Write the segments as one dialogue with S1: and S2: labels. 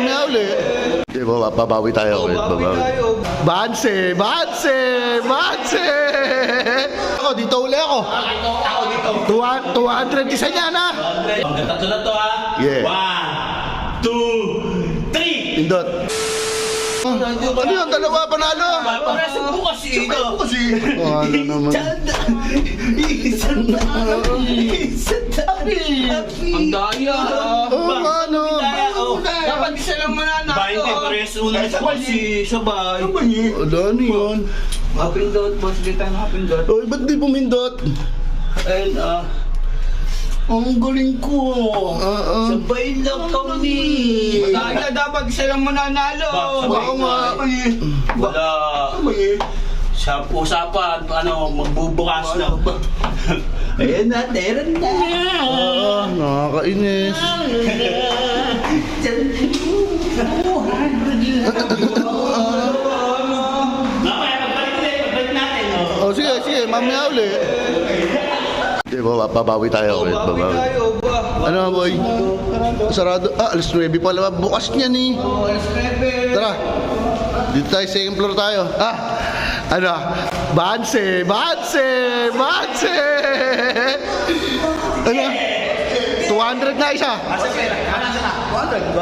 S1: mamaya uli. Di ba, babawi tayo ulit. Babawi. Banse! Banse! Banse! Ako, dito uli ako.
S2: Ako dito.
S1: Tuwa- 200 isa niya na.
S2: Hanggang tatlo na to ha.
S1: Yeah.
S2: One, two, three.
S1: Pindot. Ah, ano yun? Dalawa panalo.
S2: Parang sa bukas ito.
S1: Kasi. Ano naman.
S3: Ang Isa lang mananalo.
S2: Kayo parehas una sa si Sabay.
S1: Wala, ano yun?
S3: Mapindot, boss. Dito ang mapindot.
S1: Oy, ba't di pumindot?
S2: And ah, ang galing ko.
S1: Ah.
S2: Sabay lang kami.
S3: Daya, dapat isa lang mananalo.
S1: Oo nga.
S2: Wala. Sa usapan, ano, magbubukas na. Ayan na, meron na.
S1: Ah, nakakainis.
S2: Oh.
S1: Oh, sige, sige, mamaya uli. Di ba, babawi tayo ulit. Babawi.
S3: Tayo ba?
S1: Ano, boy? Sarado. Ah, alas 9 pala. Bukas niya ni.
S3: Oh, alas 9.
S1: Tara. Dito tayo, second floor tayo. Ah, ano? Banse! Banse! Banse! Ano? 200 na isa.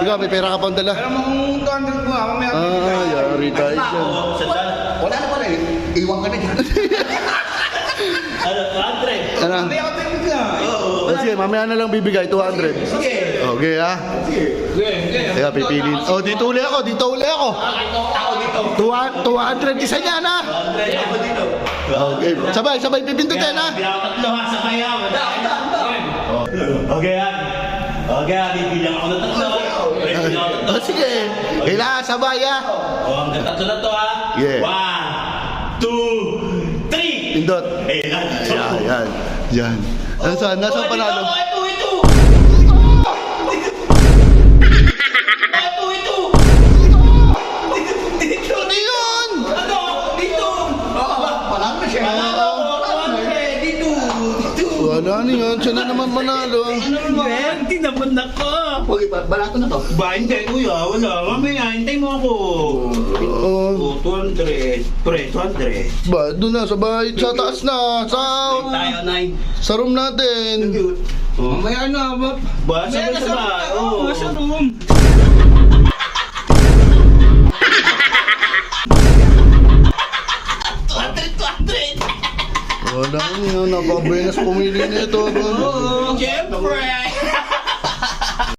S1: Ikaw, may pera ka pang dala.
S3: Alam mo kung content ko ha, mamaya.
S1: Ah, yari tayo
S2: sa sala.
S4: Wala na pala eh. Iwan ka na dyan.
S2: Ano, Andre?
S1: Ano?
S3: Mamaya ka.
S1: Oh, sige, mamaya na lang bibigay, 200.
S2: Sige.
S1: Okay, ha? Teka, pipiliin. Oh, dito uli ako, dito uli ako.
S2: Ako dito.
S1: Tuwa- 200 isa niya na.
S2: Andre, ako dito.
S1: Okay, sabay, sabay pipindutin ha.
S2: Binatatlo ha, sa kaya. Okay ha. Okay ha, bibilang ako ng tatlo. Bibilang ako ng
S1: Oh, sige. Kailangan sabay ha.
S2: Oh, hanggang tatlo na to ha.
S1: Yeah.
S2: One, two, three.
S1: Pindot.
S2: Ayan.
S1: Yan, yan. Yan. Nasaan, nasaan
S2: Oh,
S1: panalo?
S2: Ito,
S1: Wala na yun. Siya na naman manalo.
S2: Hindi naman ako.
S4: Okay, ba- balato na to.
S2: Ba, hindi, kuya. Wala. Mamaya, hintay mo ako.
S1: Oo.
S2: Oh, 200. Pre, 200.
S1: Ba, doon na, sabay. Sa taas na. Sa,
S2: Tayo, nine.
S1: sa room natin.
S2: Oh.
S3: Mamaya na, ba? Sa
S2: sabay-sabay.
S3: room.
S2: Oo.
S3: Sa room.
S1: nakabenas pumili nito.
S2: Oo, syempre!